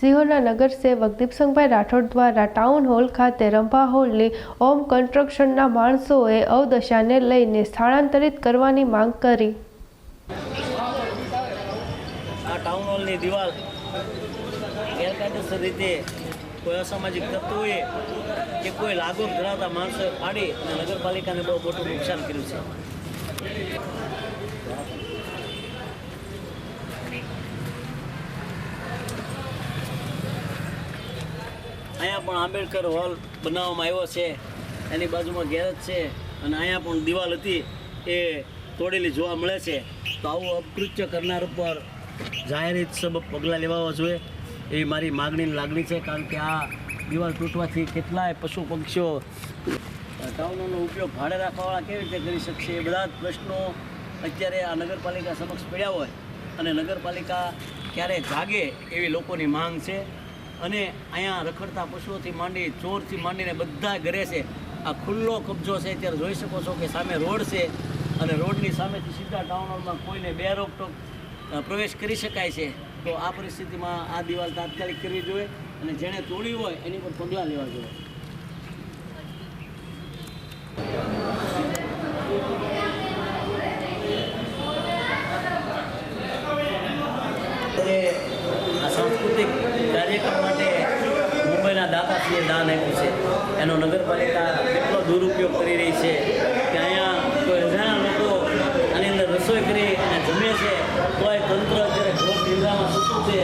સિહોરના નગરસેવક દીપસંગભાઈ રાઠોડ દ્વારા town hall ખાતે રંભા હોલની ઓમ કન્સ્ટ્રક્શનના માણસોએ અવદશાને લઈને સ્થળાંતરિત કરવાની માંગ કરી. આ ટાઉન હોલની દિવાલ ગેરકાયદેસર રીતે કોઈ અસામાજિક તત્વોએ કે કોઈ લાગો ધરાવતા માણસોએ ફાડી અને નગરપાલિકાને બહુ મોટું નુકસાન કર્યું છે. અહીંયા પણ આંબેડકર હોલ બનાવવામાં આવ્યો છે. એની બાજુમાં ગેરેજ છે અને અહીંયા પણ દિવાલ હતી એ તોડેલી જોવા મળે છે. તો આવું અપકૃત્ય કરનાર ઉપર જાહેરિત સબબ પગલાં લેવા જોઈએ એવી મારી માગણીની લાગણી છે કારણ કે આ દિવાલ તૂટવાથી કેટલાય પશુ પક્ષીઓ ટાઉનોનો ઉપયોગ ભાડે રાખવાવાળા કેવી રીતે કરી શકશે એ બધા જ પ્રશ્નો અત્યારે આ નગરપાલિકા સમક્ષ પડ્યા હોય. અને નગરપાલિકા ક્યારે જાગે એવી લોકોની માંગ છે. અને અહીંયા રખડતા પશુઓથી માંડી, ચોરથી માંડીને બધા ઘરે છે. આ ખુલ્લો કબજો છે ત્યારે જોઈ શકો છો કે સામે રોડ છે અને રોડની સામેથી સીધા ટાઉન કોઈને બે રોકટોક પ્રવેશ કરી શકાય છે. તો આ પરિસ્થિતિમાં આ દિવાલ તાત્કાલિક કરવી જોઈએ અને જેણે તોડી હોય એની પર પગલાં લેવા જોઈએ અત્યારે આ સાંસ્કૃતિક કાર્યક્રમ માટે મુંબઈના દાતાશ્રીએ દાન આપ્યું છે. એનો નગરપાલિકા કેટલો દુરુપયોગ કરી રહી છે કે અહીંયા કોઈ અજાણા લોકો આની અંદર રસોઈ કરી અને જમે છે, તોય તંત્ર અત્યારે ઘોર નિંદ્રામાં સૂતું છે.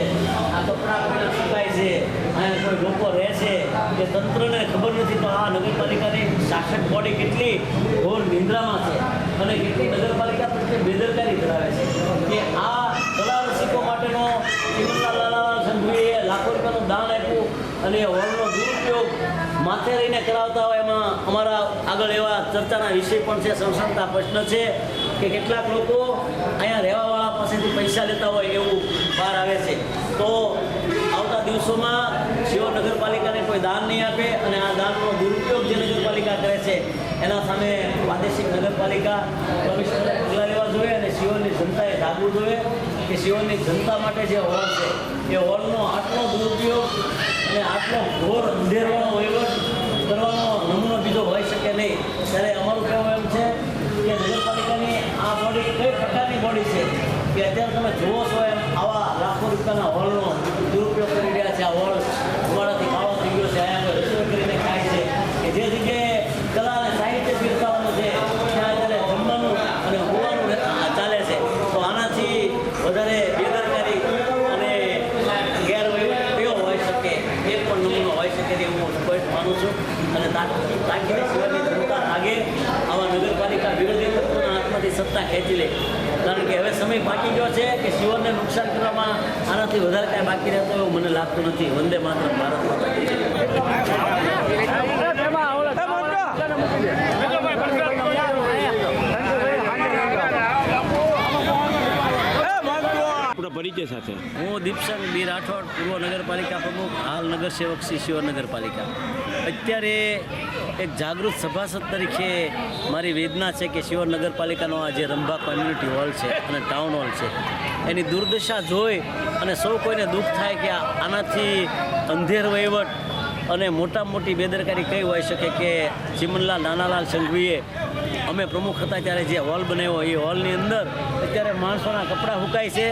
આ કપડાં કોઈના સુકાય છે. અહીંયા કોઈ લોકો રહે છે. કે તંત્રને ખબર નથી તો આ નગરપાલિકાની શાસક બોડી કેટલી ઘોર નિંદ્રામાં છે અને કેટલી નગરપાલિકા પ્રત્યે બેદરકારી ધરાવે છે. કે આ કલા રસિકો માટેનો જીવનલાલ લાલાલાલ સંઘવીએ લાખો રૂપિયાનું દાન આપ્યું અને કરાવતા હોય એમાં અમારા આગળ એવા ચર્ચાના વિષય પણ છે સંસદના પ્રશ્ન છે કે કેટલાક લોકો અહીંયા રહેવાવાળા પાસેથી પૈસા લેતા હોય એવું બહાર આવે છે. તો આવતા દિવસોમાં શિવ નગરપાલિકાને કોઈ દાન નહીં આપે અને આ દાનનો દુરુપયોગ જે નગરપાલિકા કરે છે, એના સામે પ્રાદેશિક નગરપાલિકા કમિશનરે પગલાં લેવા જોઈએ અને શિવની જનતાએ જાગવું જોઈએ કે શિવની જનતા માટે જે હોલ છે, એ હોલનો આટલો દુરુપયોગ અને આટલો ઘોર અંધેરવાનો વહીવટ કરવાનો નમૂનો બીજો હોઈ શકે નહીં ત્યારે અમારું કહેવું એમ છે કે નગરપાલિકાની આ બોડી કઈ પ્રકારની બોડી છે કે અત્યારે તમે જુઓ છો એમ આવા લાખો રૂપિયાના હોલનો દુરુપયોગ કરી રહ્યા છે આ હોલ ધુમાડાથી કાળો થઈ ગયો છે અહીંયા કોઈ રસોઈ કરીને ખાય છે કે જે જગ્યાએ કલા અને સાહિત્ય પીરસાવાનું છે ત્યાં અત્યારે જમવાનું અને હોવાનું ચાલે છે તો આનાથી વધારે બેદરકારી અને ગેરવહીવટ કયો હોઈ શકે એ પણ નમૂનો હોઈ શકે તે હું સ્પષ્ટ માનું છું અને તાકીદે સિવાયની જનતા આગે આવા નગરપાલિકા વિરોધી તત્વોના હાથમાંથી સત્તા ખેંચી લે કારણ કે હવે સમય બાકી ગયો છે કે શિવરને નુકસાન કરવામાં આનાથી વધારે કાંઈ બાકી રહેતો એવું મને લાગતું નથી. વંદે માત્ર ભારત પરિચય સાથે. હું દીપસંગ બી રાઠોડ પૂર્વ નગરપાલિકા પ્રમુખ હાલ નગરસેવક શ્રી શિવર નગરપાલિકા અત્યારે એક જાગૃત સભાસદ તરીકે મારી વેદના છે કે શિવર નગરપાલિકાનો આ જે રંભા કોમ્યુનિટી હોલ છે અને ટાઉન હોલ છે, એની દુર્દશા જોઈ અને સૌ કોઈને દુઃખ થાય કે આનાથી અંધેર વહીવટ અને મોટા મોટી બેદરકારી કઈ હોઈ શકે કે ચિમનલાલ નાનાલાલ સંઘવીએ અમે પ્રમુખ હતા ત્યારે જે હોલ બનાવ્યો, એ હોલની અંદર અત્યારે માણસોના કપડાં હુકાય છે.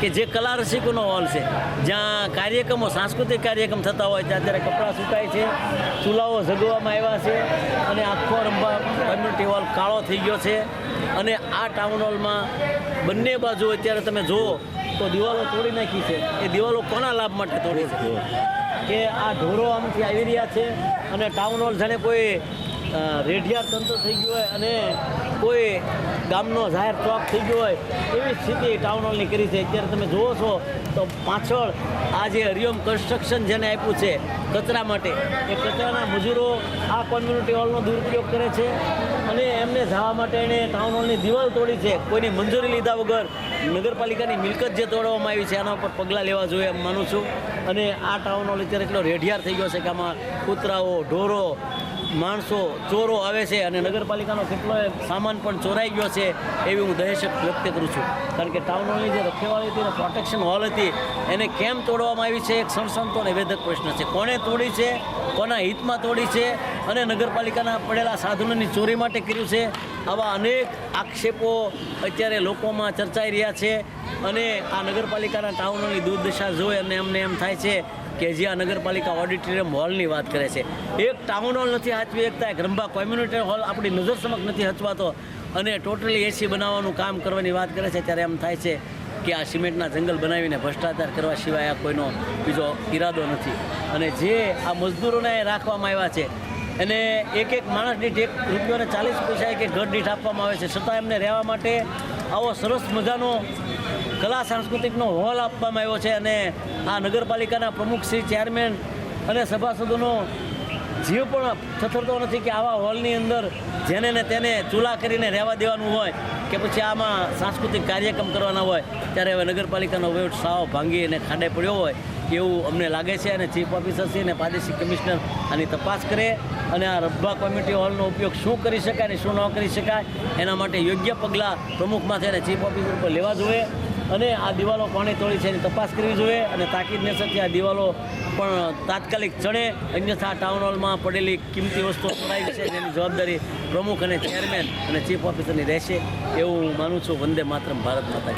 કે જે કલા રસિકોનો હોલ છે જ્યાં કાર્યક્રમો સાંસ્કૃતિક કાર્યક્રમ થતા હોય ત્યાં અત્યારે કપડાં સુકાય છે ચૂલાઓ જગવામાં આવ્યા છે અને આખો રંભા કમ્યુનિટી હોલ કાળો થઈ ગયો છે. અને આ ટાઉન હોલમાં બંને બાજુ અત્યારે તમે જુઓ તો દિવાલો તોડી નાખી છે. એ દિવાલો કોના લાભ માટે તોડી છે? કે આ ઢોરો આમથી આવી રહ્યા છે અને ટાઉન હોલ જાણે કોઈ રેઢિયાર તંત્ર થઈ ગયું હોય અને કોઈ ગામનો જાહેર ચોક થઈ ગયો હોય, એવી સ્થિતિ ટાઉન હોલની કરી છે. અત્યારે તમે જુઓ છો, તો પાછળ આ જે હરિઓમ કન્સ્ટ્રક્શન જેને આપ્યું છે, કચરા માટે, એ કચરાના મજૂરો આ કોમ્યુનિટી હોલનો દુરુપયોગ કરે છે અને એમને જવા માટે એણે ટાઉન હોલની દિવાલ તોડી છે. કોઈની મંજૂરી લીધા વગર નગરપાલિકાની મિલકત જે તોડવામાં આવી છે, એના ઉપર પગલાં લેવા જોઈએ એમ માનું છું. અને આ ટાઉન હોલ અત્યારે એટલો રેઢિયાર થઈ ગયો છે કે આમાં કૂતરાઓ, ઢોરો, માણસો, ચોરો આવે છે અને નગરપાલિકાનો કેટલો સામાન પણ ચોરાઈ ગયો છે એવી હું દહેશત વ્યક્ત કરું છું. કારણ કે ટાઉન હોલની જે રખેવાળી હતી અને પ્રોટેક્શન હોલ હતી, એને કેમ તોડવામાં આવી છે? એક સણસણતો અને વેધક પ્રશ્ન છે. કોણે તોડી છે? કોના હિતમાં તોડી છે? અને નગરપાલિકાના પડેલા સાધનોની ચોરી માટે કર્યું છે? આવા અનેક આક્ષેપો અત્યારે લોકોમાં ચર્ચાઈ રહ્યા છે. અને આ નગરપાલિકાના ટાઉનોની દુર્દશા જોઈ અને અમને એમ થાય છે કે જે આ નગરપાલિકા ઓડિટોરિયમ હોલની વાત કરે છે. એક ટાઉન હોલ નથી હાચવી એકતા એક રંભા કોમ્યુનિટી હોલ આપણી નજર સમક્ષ નથી હચવાતો અને ટોટલી એસી બનાવવાનું કામ કરવાની વાત કરે છે, ત્યારે એમ થાય છે કે આ સિમેન્ટના જંગલ બનાવીને ભ્રષ્ટાચાર કરવા સિવાય આ કોઈનો બીજો ઈરાદો નથી. અને જે આ મજદૂરોને રાખવામાં આવ્યા છે અને એક એક માણસ દીઠ એક રૂપિયાને ચાલીસ પૈસા એક ઘર દીઠ આપવામાં આવે છે. છતાં એમને રહેવા માટે આવો સરસ મજાનો કલા સાંસ્કૃતિકનો હોલ આપવામાં આવ્યો છે અને આ નગરપાલિકાના પ્રમુખ શ્રી ચેરમેન અને સભાસદોનો જીવ પણ થથરતો નથી કે આવા હોલની અંદર જેને ને તેને ચૂલા કરીને રહેવા દેવાનું હોય કે પછી આમાં સાંસ્કૃતિક કાર્યક્રમ કરવાના હોય, ત્યારે હવે નગરપાલિકાનો વહીવટ સાવ ભાંગી અને ખાડે પડ્યો હોય. એવું અમને લાગે છે અને ચીફ ઓફિસર છે અને પ્રાદેશિક કમિશનર આની તપાસ કરે અને આ રબ્બા કોમિટી હોલનો ઉપયોગ શું કરી શકાય અને શું ન કરી શકાય, એના માટે યોગ્ય પગલાં પ્રમુખમાંથી અને ચીફ ઓફિસર પર લેવા જોઈએ. અને આ દિવાલો કોણે તોડી છે એની તપાસ કરવી જોઈએ અને તાકીદને નેસરથી આ દિવાલો પણ તાત્કાલિક ચડે. અન્યથા ટાઉન હોલમાં પડેલી કિંમતી વસ્તુઓ ચોરાઈ છે જેની જવાબદારી પ્રમુખ અને ચેરમેન અને ચીફ ઓફિસરની રહેશે એવું માનું છું. વંદે માતરમ, ભારત માતા